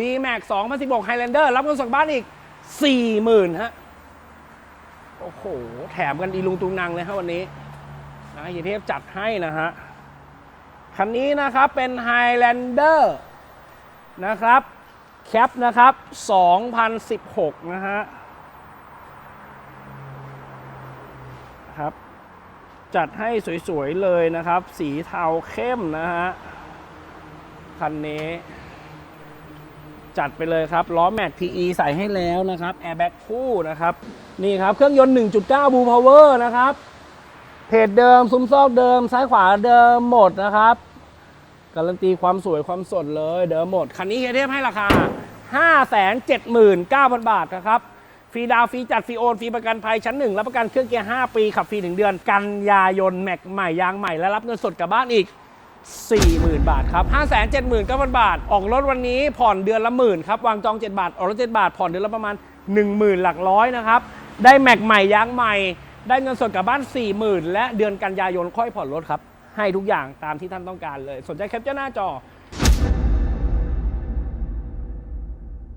D Max 2016 Highlander รับเงินสดบ้านอีก 40,000ฮะ โอ้โห แถมกันอีลุงตุงนางเลยฮะวันนี้นะเฮียเทพจัดให้นะฮะ คันนี้นะครับเป็น Highlander นะครับแคปนะครับ 2016 นะฮะครับ จัดให้สวย ๆ เลยนะครับ สีเทาเข้มนะฮะ คันนี้ จัดไปเลยครับ ล้อแม็ก PE ใส่ให้แล้วนะครับแอร์แบ็กคู่นะครับ นี่ครับ เครื่องยนต์ 1.9 บูพาวเวอร์นะครับ เพจเดิม ซุ้มซอกเดิม ซ้ายขวาเดิมหมดนะครับ การันตีความสวยความสดเลยเดิมหมด คันนี้เฮียเทพให้ราคา 579,000 บาทนะครับฟรีดาวฟรีจัดฟรีโอนฟรีประกันภัยชั้นหนึ่งรับประกันเครื่องเกียร์ 5 ปีขับฟรีถึงเดือน กันยายนแม็กใหม่ยางใหม่และรับเงินสดกลับบ้านอีก 40,000 บาทครับ 579,000 บาท ออกรถวันนี้ผ่อนเดือนละหมื่นครับ วางจอง 7 บาท ออกรถ 7 บาท ผ่อนเดือนละประมาณ 10,000 หลักร้อยนะครับ ได้แม็กใหม่ยางใหม่ ได้เงินสดกลับบ้าน 40,000 และเดือนกันยายนค่อยผ่อนรถครับ ให้ทุกอย่างตามที่ท่านต้องการเลย สนใจแคปเจอร์หน้าจอ